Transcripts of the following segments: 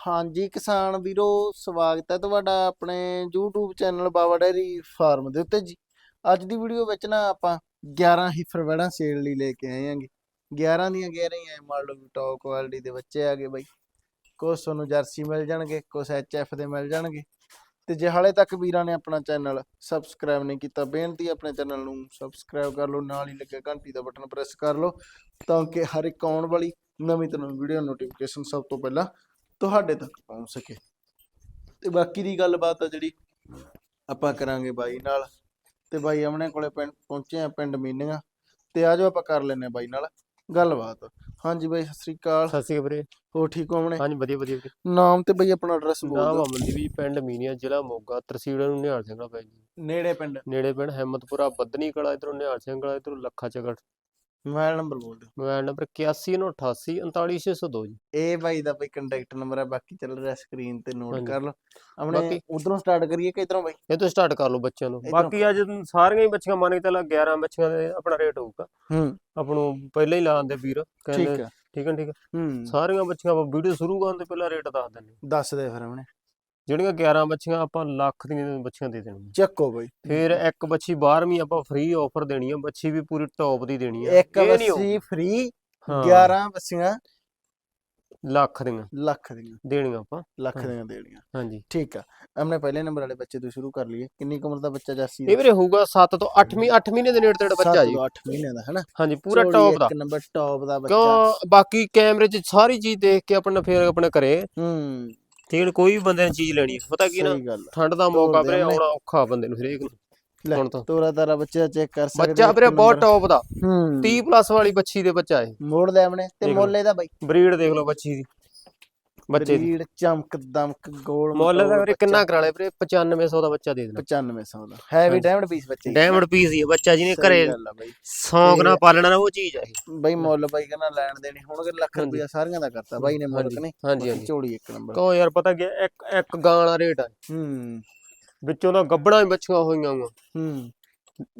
ਹਾਂਜੀ, ਕਿਸਾਨ ਵੀਰੋ, ਸਵਾਗਤ ਹੈ ਤੁਹਾਡਾ ਆਪਣੇ YouTube channel Baba dairy farm ਦੇ ਉੱਤੇ ਜੀ। ਅੱਜ ਦੀ ਵੀਡੀਓ ਵਿੱਚ ਨਾ ਆਪਾਂ 11 ਹੀਫਰ ਵੜਾਂ ਸੇਲ ਲਈ ਲੈ ਕੇ ਆਏ ਆਂਗੇ 11 ਦੀਆਂ 11 ਹੀ ਐ, ਮੰਨ ਲਓ ਵੀ ਟੌਪ ਕੁਆਲਿਟੀ ਦੇ ਬੱਚੇ ਆਗੇ ਬਾਈ। ਕੁਛ ਤੁਹਾਨੂੰ ਜਰਸੀ ਮਿਲ ਜਾਣਗੇ, ਕੁਛ ਐਚਐਫ ਦੇ ਮਿਲ ਜਾਣਗੇ। ਤੇ ਜੇ ਹਾਲੇ ਤੱਕ ਵੀਰਾਂ ਨੇ ਆਪਣਾ ਚੈਨਲ ਸਬਸਕ੍ਰਾਈਬ ਨਹੀਂ ਕੀਤਾ, ਬੇਨਤੀ ਆਪਣੇ ਚੈਨਲ ਨੂੰ ਸਬਸਕ੍ਰਾਈਬ ਕਰ ਲਓ, ਨਾਲ ਹੀ ਲੱਗੇ ਘੰਟੀ ਦਾ ਬਟਨ ਪ੍ਰੈਸ ਕਰ ਲਓ, ਤਾਂ ਕਿ ਹਰ ਇੱਕ ਆਉਣ ਵਾਲੀ ਨਵੀਂ ਤੋਂ ਵੀਡੀਓ ਨੋਟੀਫਿਕੇਸ਼ਨ ਸਭ ਤੋਂ ਪਹਿਲਾਂ ਤੁਹਾਡੇ ਤੱਕ ਪਹੁੰਚ ਸਕੇ। ਤੇ ਬਾਕੀ ਦੀ ਗੱਲਬਾਤ ਆ ਜਿਹੜੀ ਆਪਾਂ ਕਰਾਂਗੇ ਬਾਈ ਨਾਲ। ਤੇ ਬਾਈ ਆਪਣੇ ਕੋਲੇ ਪਿੰਡ ਪਹੁੰਚੇ ਆ ਪਿੰਡ ਮੀਨੀਆਂ। ਤੇ ਆਜੋ ਆਪਾਂ ਕਰ ਲੈਨੇ ਆ ਬਾਈ ਨਾਲ ਗੱਲਬਾਤ। ਹਾਂਜੀ ਬਾਈ ਸਤਿ ਸ੍ਰੀ ਅਕਾਲ। ਸਤਿ ਸ਼੍ਰੀ ਅਕਾਲ ਵੀਰੇ। ਹੋ ਠੀਕ ਹੋ ਆਪਣੇ? ਹਾਂਜੀ ਵਧੀਆ ਵਧੀਆ ਵੀਰੇ। ਨਾਮ ਤੇ ਬਾਈ ਆਪਣਾ ਐਡਰੈਸ ਬੋਲ ਨਾਮ ਦਿਓ। ਅਮਨਦੀਪ ਜੀ ਪਿੰਡ ਮੀਨੀਆ ਜ਼ਿਲ੍ਹਾ ਮੋਗਾ ਤਹਿਸੀਲ ਨੂੰ ਨਿਹਾਲ ਸਿੰਘ ਪੈ ਜੀ। ਨੇੜੇ ਪਿੰਡ। ਨੇੜੇ ਪਿੰਡ ਹਿੰਮਤਪੁਰਾ ਬੱਦਨੀ ਕਲਾ ਇਧਰੋਂ ਨਿਹਾਲ ਸਿੰਘ ਕਲਾ ਇਧਰੋਂ ਲੱਖਾ ਚਗੜ ਮੋਬਾਈਲ ਨੰਬਰ ਬੋਲ ਦਿਓ। ਮੋਬਾਈਲ ਨੰਬਰ 8188 39602 ਜੀ। ਇਹ ਬਾਈ ਦਾ ਬਾਈ ਕੰਟੈਕਟ ਨੰਬਰ ਹੈ ਬਾਕੀ ਚੱਲ ਰਿਹਾ ਸਕਰੀਨ ਤੇ ਨੋਟ। ਕਰ ਲਓ। ਆਪਣੇ ਉਧਰੋਂ ਸਟਾਰਟ ਕਰੀਏ ਕਿ ਇਧਰੋਂ ਬਾਈ? ਇਹ ਤੋਂ ਸਟਾਰਟ ਕਰ ਲਓ ਬੱਚਿਆਂ ਨੂੰ। ਬਾਕੀ ਅੱਜ ਸਾਰੀਆਂ ਹੀ ਬੱਚੀਆਂ ਮੰਨ ਕੇ ਚੱਲ 11 ਬੱਚੀਆਂ ਦੇ ਆਪਣਾ ਰੇਟ ਹੋਊਗਾ। ਹੂੰ। ਆਪਾਂ ਨੂੰ ਪਹਿਲਾਂ ਹੀ ਲਾਉਂਦੇ ਵੀਰ ਠੀਕ ਕਹਿੰਦੇ ਠੀਕ ਹੈ ਠੀਕ ਹੈ ਹੂੰ। ਸਾਰੀਆਂ ਬੱਚੀਆਂ ਆਪਾਂ ਵੀਡੀਓ ਸ਼ੁਰੂ ਕਰਨ ਤੋਂ ਪਹਿਲਾਂ ਰੇਟ ਦੱਸ ਦਿੰਦੇ। ਦੱਸ ਦੇ ਫਿਰ ਆਪਣੇ ਜਿਹੜੀਆਂ 11 ਬੱਚੀਆਂ ਆਪਾਂ ਲੱਖ ਦੀਆਂ ਬੱਚੀਆਂ ਦੇ ਦੇਣੀਆਂ। ਚੱਕੋ ਬਾਈ। ਫਿਰ ਇੱਕ ਬੱਚੀ 12ਵੀਂ ਆਪਾਂ ਫ੍ਰੀ ਆਫਰ ਦੇਣੀ ਆ ਬੱਚੀ ਵੀ ਪੂਰੀ ਟੌਪ ਦੀ ਦੇਣੀ ਆ। ਇੱਕ। ਬੱਸੀ ਫ੍ਰੀ ਹਾਂ, 11 ਬੱਸੀਆਂ ਲੱਖ ਦੀਆਂ। ਲੱਖ ਦੀਆਂ। ਦੇਣੀਆਂ ਆਪਾਂ। ਲੱਖ। ਦੀਆਂ ਦੇਣੀਆਂ। ਹਾਂਜੀ। ਠੀਕ ਆ। ਆਪਣੇ ਪਹਿਲੇ ਨੰਬਰ ਵਾਲੇ ਬੱਚੇ ਤੋਂ ਸ਼ੁਰੂ ਕਰ ਲਈਏ। ਕਿੰਨੀ ਉਮਰ ਦਾ ਬੱਚਾ ਜਰਸੀ ਇਹ ਵੀਰੇ ਹੋਊਗਾ 7 ਤੋਂ 8ਵੀਂ 8 ਮਹੀਨੇ ਦੇ ਨੇੜੇ ਤੇੜੇ ਬੱਚਾ ਜੀ। 8 ਮਹੀਨਿਆਂ ਦਾ ਹੈਨਾ? ਹਾਂਜੀ ਪੂਰਾ ਟੌਪ ਦਾ। ਇੱਕ ਨੰਬਰ ਟੌਪ ਦਾ ਬੱਚਾ। ਕਿਉਂ? ਬਾਕੀ ਕੈਮਰੇ 'ਚ ਸਾਰੀ ਚੀਜ਼ ਦੇਖ ਕੇ ਆਪਣਾ ਫੇਰ ਆਪਣੇ ਘਰੇ। ਹੂੰ। ਠੀਕ ਹੈ ਕੋਈ ਵੀ ਬੰਦੇ ਨੇ ਚੀਜ਼ ਲੈਣੀ ਹੈ ਪਤਾ ਕੀ ਨਾ ਸਹੀ ਗੱਲ ਆ। ਠੰਡ ਦਾ ਮੌਕਾ ਵੀਰੇ। ਆਉਣਾ ਔਖਾ ਬੰਦੇ ਨੂੰ ਹਰੇਕ ਨੂੰ ਲੈ, ਹੁਣ ਤਾਂ ਤੋਰਾ ਤਾਰਾ ਬੱਚਾ ਚੈੱਕ ਕਰ ਸਕਦੇ ਬੱਚਾ ਵੀਰੇ ਬਹੁਤ। ਟੌਪ ਦਾ ਹੂੰ 30 ਪਲੱਸ ਵਾਲੀ ਬੱਚੀ ਦੇ ਬੱਚਾ ਹੈ ਮੋੜ ਲੈ ਆਪਣੇ ਤੇ। ਮੁੱਲ ਇਹਦਾ ਬਾਈ ਬਰੀਡ ਦੇਖ ਲਓ ਬੱਚੀ ਦੀ ਬੱਚੇ ਦੀ। ਬਰੀਡ ਚਮਕ ਦਮਕ ਗੋਲ ਮੁੱਲ ਦਾ ਵੀਰੇ ਕਿੰਨਾ ਕਰਾ ਲਿਆ ਵੀਰੇ? 9500 ਦਾ ਬੱਚਾ ਦੇ ਦੇਣਾ। 9500 ਦਾ। ਹੈ ਵੀ ਹਾਂਜੀ। ਡਾਇਮੰਡ ਪੀਸ ਬੱਚੇ ਡਾਇਮੰਡ ਪੀਸ ਹੀ ਹੈ ਬੱਚਾ ਜਿਹਨੇ ਘਰੇ ਸੌਂਕ ਨਾਲ ਪਾਲਣਾ ਨਾ ਉਹ ਚੀਜ਼ ਆ ਇਹ। ਬਾਈ ਮੁੱਲ ਬਾਈ ਕਹਿੰਦਾ ਲੈਣ ਦੇਣੀ। ਹੁਣ ਕਿ ਲੱਖ। ਰੁਪਇਆ ਸਾਰੀਆਂ ਦਾ ਕਰਤਾ। ਬਾਈ ਨੇ ਮੁੱਲ ਕਿ ਨਹੀਂ? ਹਾਂਜੀ ਹਾਂਜੀ। ਝੋਲੀ ਇੱਕ ਨੰਬਰ। ਕਹੋ ਯਾਰ ਪਤਾ ਕੀ ਹੈ, ਇੱਕ ਇੱਕ ਗਾਂ ਵਾਲਾ ਰੇਟ ਆ। ਹੂੰ। ਵਿੱਚੋਂ ਤਾਂ ਗੱਬੜਾਂ ਹੀ ਬੱਚੀਆਂ ਹੋਈਆਂ ਵਾ। ਹੂੰ।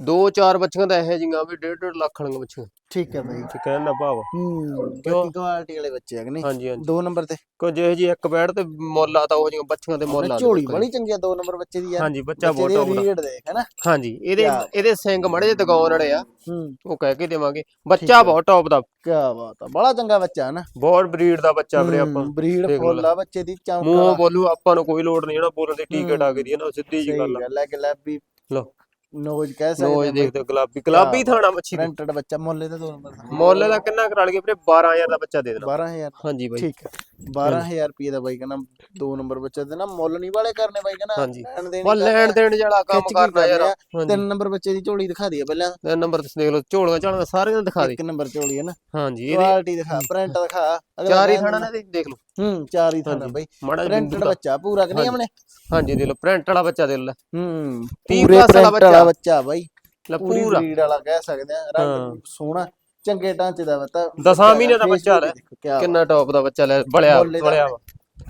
ਦੋ ਚਾਰ ਬੱਚੀਆਂ ਤਾਂ ਇਹੋ ਜਿਹੀਆਂ ਵੀ ਡੇਢ ਡੇਢ ਲੱਖ ਵਾਲੀਆਂ ਬੱਚੀਆਂ। ਠੀਕ ਹੈ ਬਾਈ। ਤੇ ਕਹਿਣ ਦਾ ਭਾਵ। ਆ। ਹੂੰ ਕਿਉਂ? ਕੁਆਲਿਟੀ ਵਾਲੇ ਬੱਚੇ ਆ ਕਿ ਨਹੀਂ? ਹਾਂਜੀ ਹਾਂਜੀ। ਦੋ ਨੰਬਰ ਤੇ। ਕੋ ਜਿਹੇ ਜੀ ਇੱਕ ਬੈਡ ਤੇ ਮੁੱਲ ਆ ਤਾਂ ਉਹ ਜਿਹੀਆਂ ਬੱਚੀਆਂ ਦੇ ਮੁੱਲ ਝੋਲੀ ਬੜੀ ਚੰਗੀ ਆ ਦੋ ਨੰਬਰ ਬੱਚੇ ਦੀ ਯਾਰ ਹਾਂਜੀ ਬੱਚਾ ਬਹੁਤ ਦੀ ਟੌਪ ਦਾ ਰੀਡ ਦੇਖ ਹੈਨਾ ਹਾਂਜੀ ਇਹਦੇ ਕਿਆ? ਇਹਦੇ ਸਿੰਘ ਮੜੇ ਜੇ ਦਗਾਉਣ ਵਾਲੇ ਆ। ਹੂੰ। ਉਹ ਕਹਿ ਕੇ ਦੇਵਾਂਗੇ। ਬੱਚਾ। ਬਹੁਤ ਟੌਪ ਦਾ। ਕੀ ਬਾਤ ਆ ਬੜਾ ਚੰਗਾ ਬੱਚਾ ਹੈ ਨਾ? ਬਹੁਤ ਬਰੀਡ ਦਾ ਬੱਚਾ ਵੀਰੇ ਆਪਾਂ। ਬਰੀਡ ਦੇਖ ਲਓ। ਫੁੱਲ ਆ ਬੱਚੇ ਦੀ ਚਮਕ। ਮੂੰਹੋਂ। ਬੋਲੂ ਆਪਾਂ ਨੂੰ ਕੋਈ ਲੋੜ ਨਹੀਂ ਜਿਹੜਾ ਬੋਲਣ ਦੀ ਟੀਕੇ। ਟਾਕੇ ਦੀ ਹੈ ਨਾ? ਸਿੱਧੀ ਜੀ ਸਹੀ ਗੱਲ ਆ। ਗੱਲ ਹੈ ਗੁਲਾਬੀ ਲਓ। ਨੋਜ ਕਹਿ ਸਕਦੇ ਨੋਜ ਆ ਦੇਖਦੇ ਹੋ, ਗੁਲਾਬੀ। ਗੁਲਾਬੀ ਥਾਣਾ ਮੱਛੀ ਦੀ। ਪ੍ਰਿੰਟਡ ਬੱਚਾ ਮੁੱਲ ਇਹਦਾ ਦੋ ਨੰਬਰ ਦਾ ਮੁੱਲ ਦਾ ਕਿੰਨਾ ਕਰਾ ਲਈਏ ਵੀਰੇ? 12000 ਦਾ ਬੱਚਾ ਦੇ ਦੇਣਾ। 12000 ਹਾਂਜੀ ਬਾਈ। ਠੀਕ ਹੈ। 12000 ਰੁਪਏ ਦਾ ਬਾਈ ਕਹਿੰਦਾ ਦੋ ਨੰਬਰ ਬੱਚੇ ਦੇ ਨਾ ਮੁੱਲ ਨਹੀਂ ਵਾਲੇ ਕਰਨੇ ਬਾਈ ਕਹਿੰਦਾ। ਹਾਂਜੀ। ਲੈਣ ਦੇਣ ਉਹ ਲੈਣ ਦੇਣ ਜਿਹੜਾ ਕੰਮ ਕਰਨਾ ਯਾਰ। ਤਿੰਨ ਨੰਬਰ ਬੱਚੇ ਦੀ ਝੋਲੀ ਦਿਖਾ ਦਈਏ ਪਹਿਲਾਂ। ਇਹ ਨੰਬਰ ਤੁਸੀਂ ਦੇਖ ਲਓ ਝੋਲੀਆਂ ਝਾਲੀਆਂ ਸਾਰੀਆਂ ਦਿਖਾ ਦੇ ਇੱਕ ਨੰਬਰ ਝੋਲੀ ਹੈ ਨਾ। ਹਾਂਜੀ ਇਹਦੇ ਕੁਆਲਿਟੀ ਦਿਖਾ ਪ੍ਰਿੰਟ ਦਿਖਾ। ਚਾਰ ਹੀ ਥਾਣਾ ਨਾ ਦੇਖ ਲਓ। ਹੂੰ ਚਾਰ ਹੀ ਥਾਣਾ। ਬਾਈ। ਮਾੜਾ ਪ੍ਰਿੰਟਡ ਜਿਹਾ ਬੱਚਾ ਪੂਰਾ ਕਿ ਨਹੀਂ। ਆਪਣੇ? ਹਾਂਜੀ ਦੇਖ ਲਓ ਪ੍ਰਿੰਟ ਵਾਲਾ ਬੱਚਾ ਦੇਖ ਲੈ। ਹੂੰ ਪੂਰੇ ਪ੍ਰਿੰਟ ਵਾਲਾ ਬੱਚਾ। ਬਾਈ। ਲੈ ਪੂਰੀ ਬਰੀਡ ਵਾਲਾ ਕਹਿ ਸਕਦੇ ਆ। ਰੰਗ ਸੋਹਣਾ ਚੰਗੇ ਢਾਂਚੇ ਦਾ ਬੱਤਾ ਦਸਾਂ ਮਹੀਨੇ ਦਾ ਬੱਚਾ ਲੈ। ਕਿੰਨਾ ਟੌਪ ਦਾ ਬੱਚਾ ਲੈ ਬਲਿਆ ਬਲਿਆ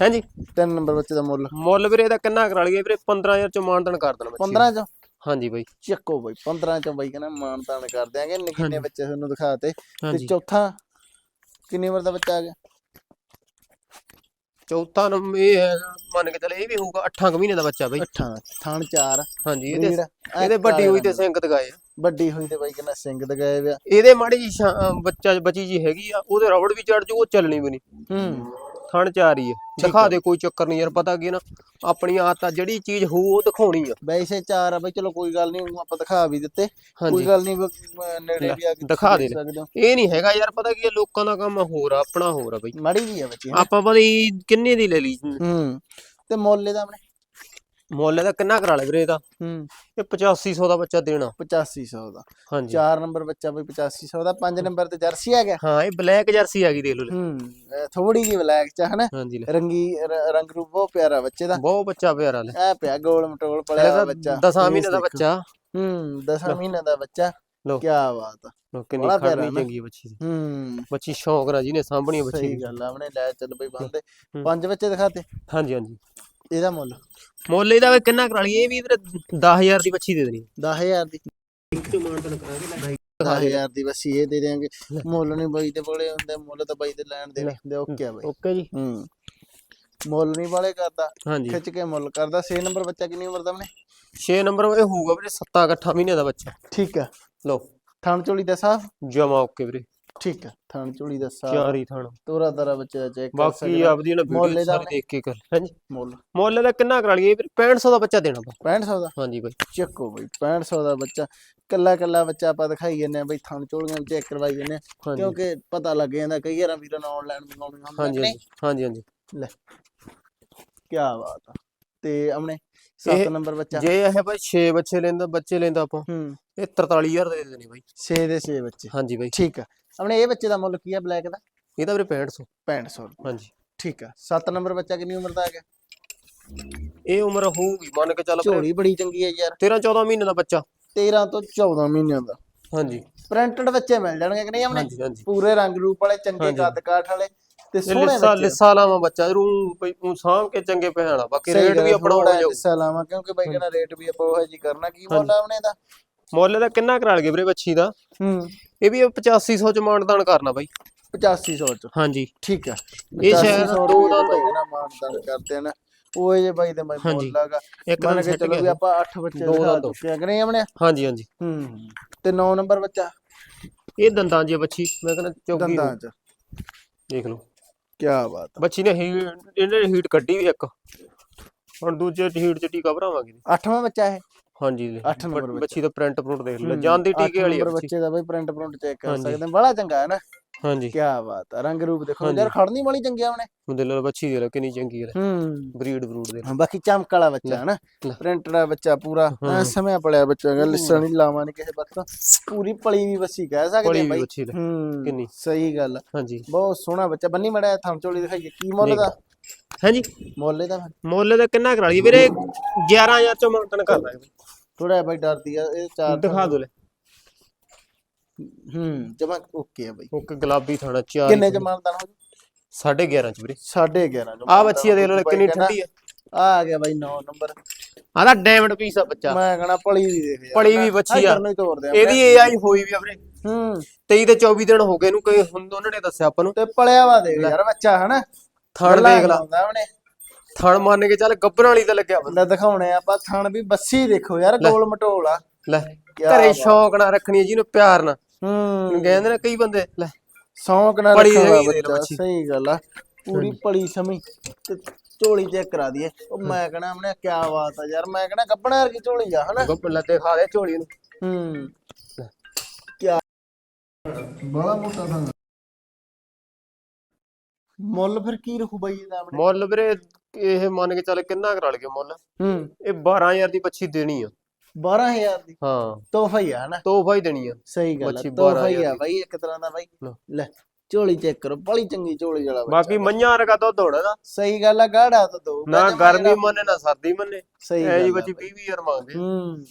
ਹਾਂਜੀ। ਤਿੰਨ ਨੰਬਰ ਬੱਚੇ ਦਾ ਮੁੱਲ। ਮੁੱਲ ਵੀਰੇ ਇਹਦਾ ਕਿੰਨਾ ਕਰਾ ਲਈਏ ਵੀਰੇ? 15000 ਚ ਮਾਨਤਨ ਕਰ ਦੇਣਾ ਬੱਚੇ। 15 ਚੋਂ? ਹਾਂਜੀ ਬਾਈ। ਚੱਕੋ ਬਾਈ 15 ਚੋਂ ਬਾਈ ਕਹਿੰਦਾ ਮਾਨ ਤਾਨ ਕਰ ਦਿਆਂਗੇ। ਨਿੱਕੇ। ਬੱਚੇ ਤੁਹਾਨੂੰ ਦਿਖਾਤੇ ਤੇ। ਚੌਥਾ ਕਿੰਨੀ ਉਮਰ ਦਾ ਬੱਚਾ ਆ ਗਿਆ? ਚੌਥਾ ਨੰਬਰ ਇਹ ਹੈ ਮੰਨ ਕੇ ਚੱਲ ਇਹ ਵੀ ਹੋਊਗਾ 8 ਮਹੀਨੇ ਦਾ ਬੱਚਾ ਬਾਈ। ਅੱਠਾਂ ਥਣ ਚਾਰ। ਹਾਂਜੀ ਇਹਦੇ ਇਹਦੇ ਵੱਡੀ ਹੋਈ ਤੇ ਸਿੰਘ ਦਗਾਏ ਆ। ਵੱਡੀ ਹੋਈ ਤੇ ਬਾਈ ਕਹਿੰਦਾ ਸਿੰਘ ਦਗਾਏ ਵਿਆ ਇਹਦੇ ਮਾੜੀ ਜੀ ਬੱਚਾ ਬੱਚੀ ਜੀ ਹੈਗੀ ਆ ਉਹਦੇ ਰਬੜ ਵੀ ਚੜ ਜੂ ਉਹ ਚੱਲਣੀ ਵੀ ਨਹੀਂ। ਹੂੰ। ਥਣ ਚਾਰ ਹੀ। ਦਿਖਾ ਦੇ ਕੋਈ ਚੱਕਰ ਨਹੀਂ ਯਾਰ ਪਤਾ ਕੀ ਨਾ ਆਪਣੀ ਆਦਤ ਆ ਜਿਹੜੀ ਚੀਜ਼ ਹੋਊ ਉਹ ਦਿਖਾਉਣੀ ਆ। ਵੈਸੇ ਚਾਰ ਆ ਬਾਈ ਚਲੋ ਕੋਈ ਗੱਲ ਨਹੀਂ ਆਪਾਂ ਦਿਖਾ ਵੀ ਦਿੱਤੇ। ਕੋਈ ਗੱਲ ਨਹੀਂ ਨੇੜੇ ਵੀ ਆ ਕੇ ਦਿਖਾ ਦੇ। ਹੋ। ਇਹ ਨਹੀਂ ਹੈਗਾ ਯਾਰ ਪਤਾ ਕੀ ਲੋਕਾਂ ਦਾ ਕੰਮ ਹੋਰ ਆ ਆਪਣਾ ਹੋਰ ਆ ਬਈ। ਮਾੜੀ ਜੀ ਆ ਬੱਚੀ ਹੈਂ। ਆਪਾਂ ਪਤਾ ਹੀ ਕਿੰਨੇ ਦੀ ਲੈ ਲਈ। ਹੂੰ ਤੇ ਮੁੱਲ ਇਹਦਾ ਆਪਣੇ? ਮੁੱਲ ਦਾ ਕਿੰਨਾ ਕਰਾ ਲੈ ਵੀਰੇ ਇਹਦਾ? ਹੂੰ। ਇਹ 8500 ਦਾ ਬੱਚਾ ਦੇਣਾ। 8500 ਦਾ। ਹਾਂਜੀ। ਚਾਰ ਨੰਬਰ ਬੱਚਾ ਬਈ 8500 ਦਾ ਪੰਜ ਨੰਬਰ ਤੇ ਜਰਸੀ ਆ ਗਿਆ। ਹਾਂ ਇਹ ਬਲੈਕ ਜਰਸੀ ਆ ਗਈ ਦੇਖ ਲਓ ਲੈ। ਹੂੰ ਥੋੜੀ ਜਿਹੀ ਬਲੈਕ ਚ ਹਨਾ? ਹਾਂਜੀ ਲੈ। ਰੰਗੀ ਰ- ਰੰਗ ਰੂਪ ਬਹੁਤ ਪਿਆਰਾ ਬੱਚੇ ਦਾ। ਬਹੁਤ ਬੱਚਾ ਪਿਆਰਾ ਲੈ। ਐ ਪਿਆ ਗੋਲ ਮਟੋਲ ਪਲਿਆ ਹੋਇਆ ਬੱਚਾ। ਦਸਾਂ ਮਹੀਨੇ ਦਾ। ਬੱਚਾ। ਹੂੰ 10 ਮਹੀਨੇ ਦਾ ਬੱਚਾ। ਲਓ। ਕੀ ਬਾਤ ਆ। ਲਓ ਕਿੰਨੀ ਬੜਾ ਖੜਨੀ ਪਿਆਰਾ ਨਾ। ਚੰਗੀ ਆ ਬੱਚੀ ਦੀ। ਹੂੰ। ਬੱਚੀ ਸ਼ੌਂਕ ਨਾਲ ਜਿਹਨੇ ਸਾਂਭਣੀ ਆ ਬੱਚੀ ਸਹੀ ਦੀ। ਗੱਲ ਆ ਆਪਣੇ ਲੈ ਚੱਲ ਬਈ ਬੰਦੇ। ਹੂੰ। ਪੰਜ ਬੱਚੇ ਦਿਖਾਤੇ ਹਾਂਜੀ ਹਾਂਜੀ। ਇਹਦਾ ਮੁੱਲ। ਮੁੱਲ ਇਹਦਾ ਵੀ ਕਿੰਨਾ ਕਰਾ ਲਈਏ? ਇਹ ਵੀ ਵੀਰੇ 10000 ਦੀ ਬੱਚੀ ਦੇ ਦੇਣੀ। 10000 ਦੀ। ਇੱਕ ਤੋਂ ਮਾਨਤਨ ਕਰਾਂਗੇ 10000 ਦੀ ਬਸ ਇਹ ਦੇ ਦੇਾਂਗੇ ਮੁੱਲ ਨਹੀਂ ਬਾਈ ਦੇ ਕੋਲੇ ਹੁੰਦੇ ਮੁੱਲ ਤਾਂ ਬਾਈ ਦੇ ਲੈਣ ਦੇ ਦੇ ਓਕੇ ਆ ਬਾਈ। ਓਕੇ ਜੀ। ਹੂੰ। ਮੁੱਲ ਨਹੀਂ ਵਾਲੇ ਕਰਦਾ ਖਿੱਚ ਕੇ ਮੁੱਲ ਕਰਦਾ। 6 ਨੰਬਰ ਬੱਚਾ ਕਿੰਨੀ ਉਮਰ ਦਾ ਉਹਨੇ? 6 ਨੰਬਰ ਇਹ ਹੋਊਗਾ ਵੀਰੇ 7 8 ਮਹੀਨੇ ਦਾ ਬੱਚਾ। ਠੀਕ ਆ। ਲਓ। ਥਣ ਝੋਲੀ ਦਾ ਸਾਫ਼ ਜਮਾ ਓਕੇ ਵੀਰੇ। ਠੀਕ ਆ ਥਣ ਝੋਲੀ ਦਾ ਸਾਫ਼ ਚਾਰੀ ਥਣ। ਤੋਰਾ ਤਰਾ ਬੱਚੇ ਦਾ ਚੈੱਕ ਕਰ ਬਾਕੀ ਸਕਦੇ। ਆਪਦੀ ਨਾ ਮੁੱਲ ਵੀਡੀਓ ਇਹਦਾ ਸਾਰੀ ਦੇਖ ਕੇ ਕਰ। ਹਾਂਜੀ। ਮੁੱਲ। ਮੁੱਲ। ਦਾ ਕਿੰਨਾ ਕਰਾ ਲਈਏ ਵੀਰੇ? 6500 ਦਾ ਬੱਚਾ ਦੇਣਾ ਬਾ 6500 ਦਾ? ਹਾਂਜੀ ਬਾਈ। ਚੱਕੋ ਬਈ 6500 ਦਾ ਬੱਚਾ। ਕੱਲਾ ਕੱਲਾ ਬੱਚਾ ਆਪਾਂ ਦਿਖਾਈ ਜੰਨੇ ਆ ਬਈ ਥਣ ਝੋਲੀਆਂ ਚੈੱਕ ਕਰਵਾਈ ਜੰਨੇ ਆ ਹਾਂਜੀ। ਕਿਉਂਕਿ ਪਤਾ ਲੱਗ ਜਾਂਦਾ ਕਈ ਵਾਰਾਂ ਵੀਰਾਂ ਨੂੰ ਆਨਲਾਈਨ ਮੰਗਾਉਣੀ ਹੁੰਦੀ ਹਾਂਜੀ ਨਹੀਂ ਹਾਂਜੀ। ਹਾਂਜੀ ਲੈ ਕੀ ਬਾਤ ਆ। ਤੇ ਆਪਣੇ 7 ਇਹ ਨੰਬਰ ਬੱਚਾ। ਜੇ ਇਹ ਬਾਈ 6 ਬੱਚੇ ਲੈਂਦਾ ਬੱਚੇ ਲੈਂਦਾ ਆਪਾਂ ਹੂੰ। ਇਹ 43000 ਦੇ ਦੇਣੇ ਬਾਈ। 6 ਦੇ 6 ਬੱਚੇ। ਹਾਂਜੀ ਬਾਈ। ਠੀਕ ਆ। ਆਪਣੇ ਇਹ ਬੱਚੇ ਦਾ ਮੁੱਲ ਕੀ ਆ ਬਲੈਕ ਦਾ? ਇਹ ਤਾਂ ਵੀਰੇ 6500 6500 ਹਾਂਜੀ। ਠੀਕ ਆ। 7 ਨੰਬਰ ਬੱਚਾ ਕਿੰਨੀ ਉਮਰ ਦਾ ਹੈਗਾ ਇਹ ਉਮਰ ਹੋਊਗੀ ਮੰਨ ਕੇ ਚੱਲ ਝੋਲੀ ਬੜੀ ਚੰਗੀ ਹੈ ਯਾਰ। 13 14 ਮਹੀਨੇ ਦਾ ਬੱਚਾ। 13 ਤੋਂ 14 ਮਹੀਨਿਆਂ ਦਾ। ਹਾਂਜੀ। ਪ੍ਰਿੰਟਡ ਬੱਚੇ ਮਿਲ ਜਾਣਗੇ ਕਿ ਨਹੀਂ ਆਪਣੇ? ਹਾਂਜੀ ਹਾਂਜੀ। ਪੂਰੇ ਰੰਗ ਰੂਪ ਵਾਲੇ ਚੰਗੇ ਹਾਂਜੀ। ਕੱਦ ਕਾਠ ਵਾਲੇ। ਤੇ ਸੋਹਣੇ ਲਿੱਸਾ ਬੱਚੇ ਲਿੱਸਾ ਲਾਵਾਂ ਬੱਚਾ ਰੂ ਉਹ ਸਾਂਭ ਕੇ ਚੰਗੇ ਪਹਿਣਾ ਬਾਕੀ ਰੇਟ ਵੀ ਆਪਣਾ ਹੋ ਜਾਊ ਹਿੱਸਾ ਲਾਵਾਂ ਕਿਉਂਕਿ ਬਾਈ ਕਹਿੰਦਾ ਰੇਟ ਵੀ ਆਪਾਂ ਉਹ ਜੀ ਕਰਨਾ ਕੀ ਮੁੱਲ ਆਪਣੇ ਦਾ? ਮੁੱਲ ਦਾ ਕਿੰਨਾ ਕਰਾ ਲਗੇ ਵੀਰੇ ਬੱਚੀ ਦਾ? ਹੂੰ। ਇਹ ਵੀ 8500 ਚ ਮਾਨਦਾਨ ਕਰਨਾ ਬਾਈ। 8500 ਚ? ਹਾਂਜੀ। ਠੀਕ ਆ। ਇਹ ਸ਼ਾਇਦ 8500 ਦੋ ਦਾ ਮਾਨਦਾਨ ਕਰਦੇ ਨਾ। ਉਹ ਜੇ ਬਾਈ ਤੇ ਮੈਂ। ਮੁੱਲ ਲਾਗਾ ਇੱਕ ਦਿਨ ਸੈੱਟ ਚਲੋ ਵੀ ਆਪਾਂ 8 ਬੱਚੇ ਦੋ ਦਾ ਦੋ। ਚੁੱਕੇ ਕਿ ਨਹੀਂ ਆਪਣੇ? ਹਾਂਜੀ ਹਾਂਜੀ। ਹੂੰ। ਤੇ 9 ਨੰਬਰ ਬੱਚਾ? ਇਹ ਦੰਦਾਂ ਜੀ ਬੱਚੀ ਮੈਂ ਕਹਿੰਦਾ ਚੌਗੀ ਦੰਦਾਂ ਚ। ਦੇਖ ਲਓ। ਕੀ ਬਾਤ ਆ। ਬੱਚੀ ਨੇ ਹੀ ਇਹਨੇ ਹੀਟ ਕੱਢੀ ਵੀ ਇੱਕ। ਹੁਣ ਦੂਜੇ ਹੀਟ ਚ ਟੀਕਾ ਭਰਾਵਾਂਗੇ। ਅੱਠਵਾਂ ਬੱਚਾ ਇਹ? ਹਾਂਜੀ। ਅੱਠ ਨੰਬਰ ਬੱਚਾ। ਦਾ ਪ੍ਰਿੰਟ ਪ੍ਰਿੰਟ ਦੇਖ ਲੈ ਜਾਂਦੀ ਅੱਠ ਟੀਕੇ ਵਾਲੀ ਆ ਨੰਬਰ ਬੱਚੀ ਬੱਚੇ ਦਾ ਬਾਈ ਪ੍ਰਿੰਟ ਪ੍ਰਿੰਟ ਚੈੱਕ ਕਰ ਹਾਂਜੀ। ਸਕਦੇ ਬੜਾ ਚੰਗਾ ਹੈ ਨਾ। ਹਾਂਜੀ। ਕੀ ਬਾਤ ਆ ਰੰਗ ਰੂਪ ਦੇਖੋ। ਯਾਰ ਖੜਨੀ ਵਾਲੀ ਚੰਗੀ ਆ ਉਹਨੇ। ਮੁੰਡੇ ਲੋ ਬੱਚੀ ਦੇ ਲੈ ਕਿੰਨੀ ਚੰਗੀ ਹੈ ਹੂੰ। ਬਰੀਡ ਬਰੂਡ ਦੇ ਬਾਕੀ ਚਮਕ ਵਾਲਾ ਬੱਚਾ ਹੈ ਨਾ ਲੈ। ਪ੍ਰਿੰਟਡ ਬੱਚਾ ਪੂਰਾ ਸਮਿਆ ਪੜਿਆ ਬੱਚਾ ਹੈਗਾ ਲਿਸਾ ਨਹੀਂ ਲਾਵਾਂ ਨਹੀਂ ਕਿਸੇ ਬੱਤ ਪੂਰੀ ਪਲੀ ਵੀ ਬੱਸੀ ਕਹਿ ਸਕਦੇ ਬਾਈ। ਹੂੰ ਕਿੰਨੀ? ਸਹੀ ਗੱਲ। ਆ। ਹਾਂਜੀ। ਬਹੁਤ ਸੋਹਣਾ ਬੱਚਾ ਬੰਨੀ ਮੜਿਆ ਥਮ ਚੋਲੀ ਦਿਖਾਈਏ ਕੀ ਮੁੱਲ ਦਾ? ਹਾਂਜੀ। ਮੁੱਲ ਇਹਦਾ? ਮੁੱਲ ਦਾ ਕਿੰਨਾ ਕਰਾ ਲਈ ਵੀਰੇ? 11000 ਚੋਂ ਮਾਨਦਾਨ ਕਰ ਦਾਂਗੇ ਥੋੜਾ ਬਾਈ ਡਰਦੀ ਆ ਇਹ ਚਾਰ ਦਿਖਾ ਦੋ ਲੈ। ਹੂੰ। ਜਮਾ ਓਕੇ ਆ ਬਾਈ। ਇੱਕ ਗੁਲਾਬੀ ਥਾਣਾ ਚਾਰ ਕਿੰਨੇ ਚ ਮਾਨਦਾਨ ਹੋ 11.5 ਚ ਵੀਰੇ। 11.5 ਚ ਆ ਬੱਚੀ ਦੇ ਲੋ ਕਿੰਨੀ ਠੰਡੀ ਆ। ਆ ਗਿਆ ਬਾਈ 9 ਨੰਬਰ। ਆਦਾ ਡਾਇਮੰਡ ਪੀਸ ਆ ਬੱਚਾ। ਮੈਂ ਕਹਣਾ ਪਲੀ ਵੀ ਦੇਖ ਯਾਰ। ਪਲੀ ਵੀ ਬੱਚੀ ਆ। ਇਹਦੀ ਏਆਈ ਹੋਈ ਵੀ ਆ ਵੀਰੇ। ਹੂੰ। 23 ਤੇ 24 ਦਿਨ ਹੋ ਗਏ ਇਹਨੂੰ ਕੋਈ ਹੁਣ ਉਹਨਾਂ ਨੇ ਦੱਸਿਆ ਆਪਾਂ ਨੂੰ। ਤੇ ਪਲਿਆ ਵਾ ਦੇਖ ਯਾਰ ਬੱਚਾ ਹਨਾ? ਥਣ ਦੇਖ ਲਾ। ਉਹਨੇ। ਥਣ ਮੰਨ ਕੇ ਚੱਲ ਗੱਬਰ ਵਾਲੀ ਤੇ ਲੱਗਿਆ ਬੰਦਾ। ਦਿਖਾਉਣੇ ਆ ਆਪਾਂ ਥਣ ਵੀ ਬੱਸੀ ਦੇਖੋ ਯਾਰ ਗੋਲ ਮਟੋਲ ਆ। ਲੈ। ਘਰੇ। ਸ਼ੌਂਕ ਨਾਲ ਰੱਖਣੀ ਜਿਹਨੂੰ ਪਿਆਰ ਨਾਲ। ਹੂੰ। ਕਹਿੰਦੇ ਨੇ ਕਈ ਬੰਦੇ ਲੈ ਸੌਂਕ ਨਾਲ ਪਲੀ ਰੱਖਿਆ ਵਾ ਹੈਗੀ ਦੇਖ ਲਓ ਬੱਚਾ ਬੱਚੀ। ਸਹੀ ਗੱਲ ਆ। ਪੂਰੀ ਪਲੀ ਸਮੀ ਤੇ ਝੋਲੀ ਚੈੱਕ ਕਰਾ ਦਈਏ। ਉਹ ਮੈਂ ਕਹਣਾ ਉਹਨੇ ਕਿਆ ਬਾਤ ਆ ਯਾਰ। ਮੈਂ ਕਹਣਾ ਗੱਬਣਾ ਵਰਗੀ ਝੋਲੀ ਆ ਹਨਾ? ਗੱਬਰ ਲੈ ਦਿਖਾ ਦੇ ਝੋਲੀ ਨੂੰ। ਹੂੰ। ਕਿਆ ਬੜਾ ਮੋਟਾ ਥਾਂ ਮੁੱਲ ਫਿਰ ਕੀ ਰੱਖੂ ਬਾਈ ਇਹਦਾ ਆਪਣੇ? ਮੁੱਲ ਵੀਰੇ ਇਹ ਮੰਨ ਕੇ ਚੱਲ ਕਿੰਨਾ ਕਰਾ ਲਗੇ ਮੁੱਲ? ਹੂੰ। ਇਹ 12000 ਦੀ ਬੱਚੀ ਦੇਣੀ ਆ। 12000 ਦੀ। ਹਾਂ। ਤੋਹਫਾ ਹੀ ਆ ਹਨਾ ਤੋਹਫਾ ਹੀ ਦੇਣੀ ਆ। ਸਹੀ ਗੱਲ ਮੱਛੀ ਆ ਤੋਹਫਾ ਹੀ 12,000 ਆ ਬਾਈ ਇੱਕ ਤਰ੍ਹਾਂ ਦਾ ਬਾਈ। ਲਓ। ਲੈ ਝੋਲੀ ਚੈੱਕ ਕਰੋ ਬੜੀ ਚੰਗੀ ਝੋਲੀ ਵਾਲਾ ਬੱਚਾ ਬਾਕੀ ਮਈਆਂ ਰਗਾ ਦੁੱਧ ਹੋਣਾ ਨਾ। ਸਹੀ ਗੱਲ ਆ ਗਾੜਾ ਤਾਂ ਦੋ। ਨਾ ਗਰਮੀ ਮੰਨੇ ਨਾ ਸਰਦੀ ਮੰਨੇ। ਸਹੀ ਐ ਜੀ ਗੱਲ ਆ ਬੱਚੀ 20000 ਮੰਗਦੇ ਹੂੰ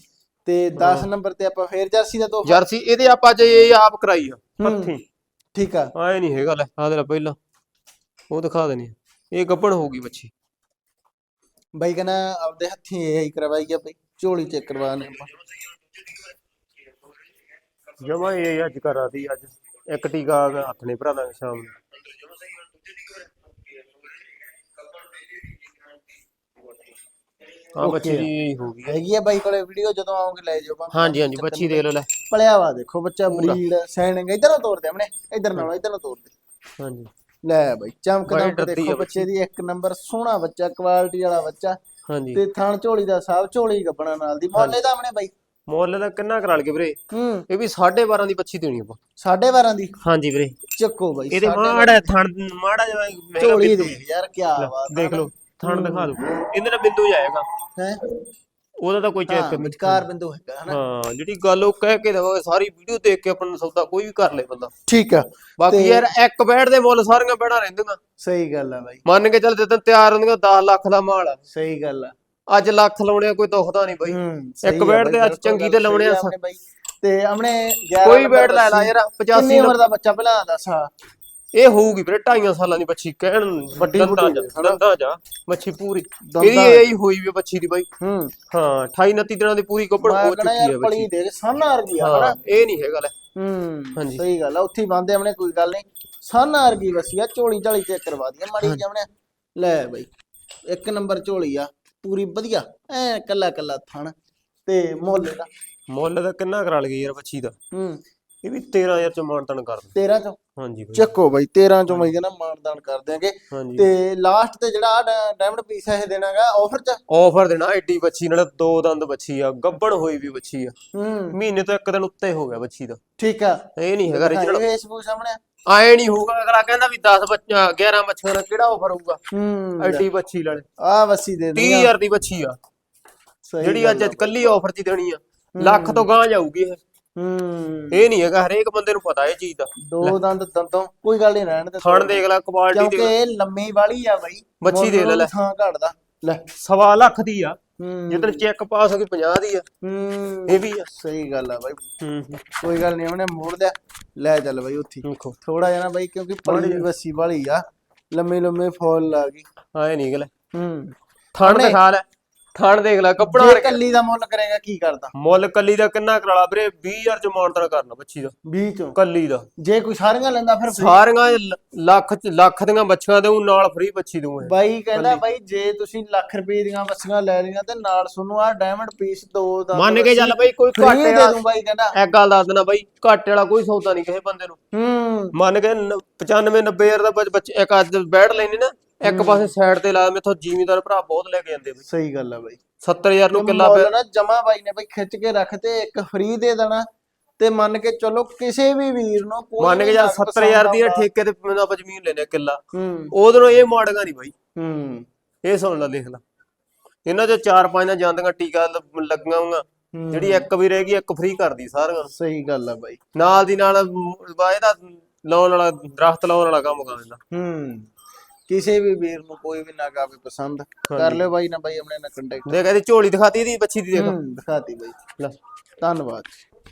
ਤੇ 10 ਨੰਬਰ ਤੇ ਆਪਾਂ ਫੇਰ ਜਰਸੀ ਦਾ ਤੋਹਫਾ। ਜਰਸੀ ਇਹਦੇ ਆਪਾਂ ਜੇ ਇਹ ਆਪ ਕਰਾਈ ਆ ਹੂੰ। ਹੱਥੀ ਠੀਕ ਆ। ਆਏ ਨਹੀਂ ਹੈਗਾ ਲੈ ਆ ਦੇ ਪਹਿਲਾਂ। ਉਹ ਦਿਖਾ ਦੇਣੀ ਆ। ਇਹ ਗੱਬਣ ਹੋਊਗੀ ਬੱਚੀ। ਬਾਈ ਕਹਿੰਦਾ ਆਪਦੇ ਹੱਥੀਂ ਇਹ ਹੀ ਕਰਵਾਈ ਆ ਬਈ। ਝੋਲੀ ਚੈੱਕ ਕਰਵਾਣੇ ਆਪਾਂ। ਜਮਾ ਇਹ ਅੱਜ ਕਰਾਤੀ ਅੱਜ ਇੱਕ ਟੀਕਾ ਹੱਥ ਨੇ ਭਰਾ ਦਾਂਗੇ ਸ਼ਾਮ ਨੂੰ। ਆ ਬੱਚੀ। ਦੀ ਹੋ ਗਈ ਹੈਗੀ ਆ ਬਾਈ ਕੋਲੇ ਵੀਡੀਓ ਜਦੋਂ ਆਉਂਗੇ ਲੈ ਜਾਓ ਭਾਵੇਂ। ਹਾਂਜੀ ਹਾਂਜੀ ਬੱਚੀ ਦੇਖ ਲਓ ਲੈ। ਪਲਿਆ ਵਾ ਦੇਖੋ ਬੱਚਾ ਬਰੀਡ ਸੈਨਿੰਗ ਇਧਰ ਨੂੰ ਤੋੜ ਦੇ ਆਪਣੇ ਇਧਰ ਨਾਲ ਇਧਰ ਨੂੰ ਤੋੜ ਦੇ ਹਾਂਜੀ। ਲੈ ਬਾਈ ਚਮਕਦਾ ਦੇਖੋ ਬੱਚੇ ਦੀ ਇੱਕ ਨੰਬਰ ਸੋਹਣਾ ਬੱਚਾ ਕੁਆਲਿਟੀ ਵਾਲਾ ਬੱਚਾ। ਹਾਂਜੀ। ਤੇ ਥਣ ਝੋਲੀ ਦਾ ਸਾਬ ਝੋਲੀ ਗੱਬਣਾ ਨਾਲ ਦੀ। ਮੋਲੇ ਦਾ ਆਪਣੇ ਬਾਈ? ਮੁੱਲ ਦਾ ਕਿੰਨਾ ਕਰਾ ਲਗੇ ਵੀਰੇ? ਹੂੰ। ਇਹ ਵੀ 12.5 ਦੀ ਬੱਚੀ ਦੇਣੀ ਆਪਾਂ। 12.5 ਦੀ? ਹਾਂਜੀ ਵੀਰੇ। ਚੱਕੋ ਬਾਈ ਇਹਦੇ ਮਾੜਾ ਥਣ ਮਾੜਾ ਜਿਹਾ ਝੋਲੀ। ਦੇਖ ਯਾਰ ਕੀ ਬਾਤ ਦੇਖ ਲਓ ਥਣ ਦਿਖਾ ਦਿਓ ਇਹਦੇ ਨਾਲ ਬਿੰਦੂ ਜਾਏਗਾ। ਹੈ? ਉਹਦਾ ਤਾਂ ਕੋਈ ਚੈੱਕ ਹਾਂ ਵਿਚਕਾਰ ਬਿੰਦੂ ਹੈਗਾ ਹਨਾ? ਹਾਂ ਜਿਹੜੀ ਗੱਲ ਉਹ ਕਹਿ ਕੇ ਦੇਵਾਂਗੇ ਸਾਰੀ ਵੀਡੀਓ ਦੇਖ ਕੇ ਆਪਾਂ ਨੂੰ ਸੌਦਾ ਕੋਈ ਵੀ ਕਰ ਲੇ ਬੰਦਾ। ਠੀਕ ਆ ਬਾਕੀ ਯਾਰ ਇੱਕ ਬੈਡ ਦੇ ਮੁੱਲ ਸਾਰੀਆਂ ਬੈੜਾਂ ਰਹਿੰਦੀਆਂ। ਸਹੀ ਗੱਲ ਆ ਬਾਈ। ਮੰਨ ਕੇ ਚੱਲ ਜਦੋਂ ਤਿਆਰ ਹੁੰਦੀਆਂ 10 ਲੱਖ ਦਾ ਮਾਲ ਆ। ਸਹੀ ਗੱਲ ਆ। ਅੱਜ ਲੱਖ ਲਾਉਣੇ ਕੋਈ ਦੁਖਦਾ ਨਹੀਂ ਬਈ। ਇੱਕ ਬੈਡ ਤੇ ਅੱਜ ਚੰਗੀ ਤੇ ਲਾਉਣੇ ਆ ਤੇ ਆਪਣੇ 11 ਕੋਈ ਬੈਡ ਲੈ ਲਾ। ਯਾਰ ਕਿੰਨੀ 85 ਉਮਰ ਦਾ ਬੱਚਾ ਪਹਿਲਾਂ ਦੱਸ। ਇਹ ਹੋਊਗੀ ਵੀਰੇ ਢਾਈਆਂ ਸਾਲਾਂ ਦੀ ਬੱਚੀ ਕਹਿਣ ਵੱਡੀ ਦੰਦਾਂ ਜਾ ਦੰਦਾਂ ਜਾ। ਮੱਛੀ ਪੂਰੀ ਇਹਦੀ ਇਹ ਹੀ ਹੋਈ ਵੀ ਬੱਚੀ ਦੀ ਬਾਈ। ਹੂੰ। ਹਾਂ 28 29 ਦਿਨਾਂ ਦੀ ਪੂਰੀ ਮੈਂ ਹੋ ਚੁੱਕੀ ਹੈ ਬੱਚੀ ਪਲੀ ਦੇ ਸਾਨਾ ਆ ਹਾਂ ਹਨਾ? ਇਹ ਨਹੀਂ ਹੈਗਾ ਲੈ। ਹੂੰ ਹਾਂਜੀ। ਸਹੀ ਗੱਲ ਆ ਉੱਥੇ ਬੰਦੇ ਆਪਣੇ ਕੋਈ ਗੱਲ ਨਹੀਂ। ਸਾਨਾ ਵਰਗੀ ਵਸੀ ਆ ਝੋਲੀ ਝਾਲੀ ਚੈੱਕ ਕਰਵਾ ਦਈਏ ਮਾੜੀ ਆਪਣੇ। ਲੈ ਬਈ ਇੱਕ ਨੰਬਰ ਝੋਲੀ ਆ ਪੂਰੀ ਵਧੀਆ ਐ ਕੱਲਾ ਕੱਲਾ ਥਣ ਤੇ ਮੁੱਲ ਦਾ ਮੁੱਲ ਦਾ ਕਿੰਨਾ ਕਰਾ ਲਗੇ ਯਾਰ ਬੱਚੀ ਦਾ? ਹੂੰ। ਇਹ ਵੀ 13000 ਚ ਮਾਨਤਨ ਕਰ ਦੇ 13 ਚੋਂ। ਹਾਂਜੀ ਬਾਈ ਚੱਕੋ ਬਈ 13 ਚੋਂ ਮੈਂ ਕਹਿੰਦਾ ਮਾਨਦਾਨ ਕਰ ਦਿਆਂਗੇ। ਹਾਂਜੀ। ਤੇ ਲਾਸਟ ਤੇ ਜਿਹੜਾ ਆ ਡਾਇਮੰਡ ਪੀਸ ਇਹ ਦੇਣਾਗਾ ਆਫਰ ਚ? ਆਫਰ ਦੇਣਾ ਐਡੀ ਬੱਚੀ ਨਾਲ ਦੋ ਦੰਦ ਬੱਚੀ ਆ ਗੱਬਣ ਹੋਈ ਵੀ ਬੱਚੀ ਆ। ਹੂੰ। ਮਹੀਨੇ ਤੋਂ ਇੱਕ ਦਿਨ ਉੱਤੇ ਹੋ ਗਿਆ ਬੱਚੀ ਦਾ। ਠੀਕ ਆ। ਇਹ ਨਹੀਂ ਹੈਗਾ original ਇਹ ਸਬੂਤ ਸਾਹਮਣੇ ਆ। ਆਏ ਨਹੀਂ ਹੋਊਗਾ ਅਗਲਾ ਕਹਿੰਦਾ ਵੀ 10 ਬੱਚਾ 11 ਬੱਚਿਆਂ ਨਾਲ ਕਿਹੜਾ ਆਫਰ ਹੋਊਗਾ? ਹੂੰ। ਐਡੀ ਬੱਚੀ ਲੜੇ ਆ ਵਸੀ ਦੇ ਦੇ 30000 ਦੀ ਬੱਚੀ ਆ। ਸਹੀ ਜਿਹੜੀ ਅੱਜ ਅੱਜ ਕੱਲੀ ਆਫਰ ਚ ਦੇਣੀ ਆ। ਲੱਖ ਤੋਂ ਗਾਂ ਜਾਊਗੀ ਇਹ। ਹੂੰ। ਇਹ ਨਹੀਂ ਹੈਗਾ ਹਰੇਕ ਬੰਦੇ ਨੂੰ ਪਤਾ ਇਹ ਚੀਜ਼ ਦਾ। ਦੋ ਦੰਦ ਦੰਦੋਂ ਕੋਈ ਗੱਲ ਨਹੀਂ ਰਹਿਣ ਦੇ ਥਣ ਦੇਖ ਲੈ ਕੁਆਲਿਟੀ ਕਿਉਂਕਿ ਦੇ ਇਹ ਲੰਮੀ ਵਾਲੀ ਆ ਬਾਈ। ਬੱਚੀ ਦੇਖ ਲੈ ਲੈ। ਥਾਂ ਘਟਦਾ। ਲੈ ਸਵਾ ਲੱਖ ਦੀ ਆ। ਜਿੱਦਣ ਚੈੱਕ ਪਾਸ ਹੋ ਗਈ 50 ਦੀ ਆ। ਹੂੰ। ਇਹ ਵੀ ਆ। ਸਹੀ ਗੱਲ ਆ ਬਾਈ। ਹੂੰ। ਕੋਈ ਗੱਲ ਨਹੀਂ ਉਹਨੇ ਮੋੜ ਲਿਆ। ਲੈ ਚੱਲ ਬਾਈ ਉੱਥੇ। ਦੇਖੋ। ਥੋੜਾ ਜਿਹਾ ਨਾ ਬਾਈ ਕਿਉਂਕਿ ਪਲੀ ਵਸੀ ਵਾਲੀ ਆ। ਲੰਮੇ ਲੰਮੇ ਫੁੱਲ ਆ ਗਈ। ਆਏ ਨਹੀਂ ਗਲੇ ਹੂੰ। ਥਣ ਦਿਖਾ ਲੈ। ਥਣ ਦੇਖ ਲੈ ਕੱਪੜਾ ਜੇ ਕੱਲੀ ਦਾ ਮੁੱਲ ਕਰੇਗਾ ਕੀ ਕਰਦਾ? ਮੁੱਲ ਕੱਲੀ ਦਾ ਕਿੰਨਾ ਕਰਾਲਾ ਵੀਰੇ? 20000 ਚ ਮਾਨਤਨ ਕਰਨਾ ਬੱਚੀ ਦਾ। 20 ਚੋਂ? ਕੱਲੀ ਦਾ। ਜੇ ਕੋਈ ਸਾਰੀਆਂ ਲੈਂਦਾ ਫਿਰ। ਸਾਰੀਆਂ ਲੱਖ ਚ ਲੱਖ ਦੀਆਂ ਬੱਚੀਆਂ ਦੇਉ ਨਾਲ ਫ੍ਰੀ ਬੱਚੀ ਇਹ। ਬਾਈ ਕਹਿੰਦਾ ਬਾਈ ਜੇ ਤੁਸੀਂ ਲੱਖ ਰੁਪਏ ਦੀਆਂ ਵਸੀਆਂ ਲੈ ਲਈਆਂ ਤੇ ਨਾਲ ਤੁਹਾਨੂੰ ਆ ਡਾਇਮੰਡ ਪੀਸ ਦੋ ਦਾ ਮੰਨ ਕੇ ਚੱਲ ਬਈ ਕੋਈ ਘਾਟੇ ਦੇ ਦੂੰ ਬਾਈ ਕਹਿੰਦਾ। ਇੱਕ ਗੱਲ ਦੱਸ ਦੇਣਾ ਬਈ ਘਾਟੇ ਵਾਲਾ ਕੋਈ ਸੌਦਾ ਨਹੀਂ ਕਿਸੇ ਬੰਦੇ ਨੂੰ। ਹੂੰ। ਮੰਨ ਕੇ 95 90000 ਦਾ ਬੱਚੇ ਇੱਕ ਅੱਜ ਬੈਠ ਲੈਣੀ ਨਾ ਇੱਕ ਪਾਸੇ ਸਾਈਡ ਤੇ ਲਾ ਮੇਥੋਂ ਜ਼ਿਮੀਦਾਰ ਭਰਾ ਬਹੁਤ ਲੈ ਕੇ ਜਾਂਦੇ ਬਈ। ਸਹੀ ਗੱਲ ਆ ਬਾਈ। 70000 ਨੂੰ ਕਿੱਲਾ ਮੁੱਲ ਨਾ ਜਮਾ ਬਾਈ ਨੇ ਬਾਈ ਖਿੱਚ ਕੇ ਰੱਖ ਤੇ ਇੱਕ ਫ੍ਰੀ ਦੇ ਦੇਣਾ ਤੇ ਮੰਨ ਕੇ ਚਲੋ ਕਿਸੇ ਵੀ ਵੀਰ ਨੂੰ ਕੋਈ ਮੰਨ ਕੇ ਨਗ 70000 ਦੀ ਠੇਕੇ ਤੇ ਮੈਨੂੰ ਆਪਾਂ ਜ਼ਮੀਨ ਲੈਨੇ ਕਿੱਲਾ। ਹੂੰ। ਉਧਰੋਂ ਇਹ ਮਾੜਗਾ ਨਹੀਂ ਬਾਈ। ਹੂੰ। ਇਹ ਸੁਣ ਲੈ ਦੇਖ ਲੈ। ਇਹਨਾਂ ਚੋਂ ਚਾਰ ਪੰਜ ਨਾ ਜਾਂਦੀਆਂ ਟੀਕਾ ਲੱਗੀਆਂ। ਜਿਹੜੀ ਇੱਕ ਵੀ ਰਹਿ ਗਈ ਇੱਕ ਫ੍ਰੀ ਕਰਦੀ ਸਾਰਿਆਂ। ਨੂੰ ਸਹੀ ਗੱਲ ਆ ਬਾਈ। ਨਾਲ ਦੀ ਨਾਲ ਇਹਦਾ ਲਾਉਣ ਵਾਲਾ ਦਰਖਤ ਲਾਉਣ ਵਾਲਾ ਕੰਮ ਕਰ ਦਿੰਦਾ। ਹੂੰ। ਕਿਸੇ ਵੀ ਵੀਰ ਨੂੰ ਕੋਈ ਵੀ ਨਗ ਆਵੇ ਪਸੰਦ ਕਰ ਲਿਓ ਬਾਈ ਨਾ ਬਾਈ ਆਪਣੇ ਨਾਲ ਕੰਟੈਕਟ ਦੇਖ ਇਹਦੀ ਝੋਲੀ ਦਿਖਾਤੀ ਇਹਦੀ ਬੱਚੀ ਦੀ ਦੇਖ। ਦਿਖਾਤੀ ਬਾਈ। ਲੈ ਧੰਨਵਾਦ।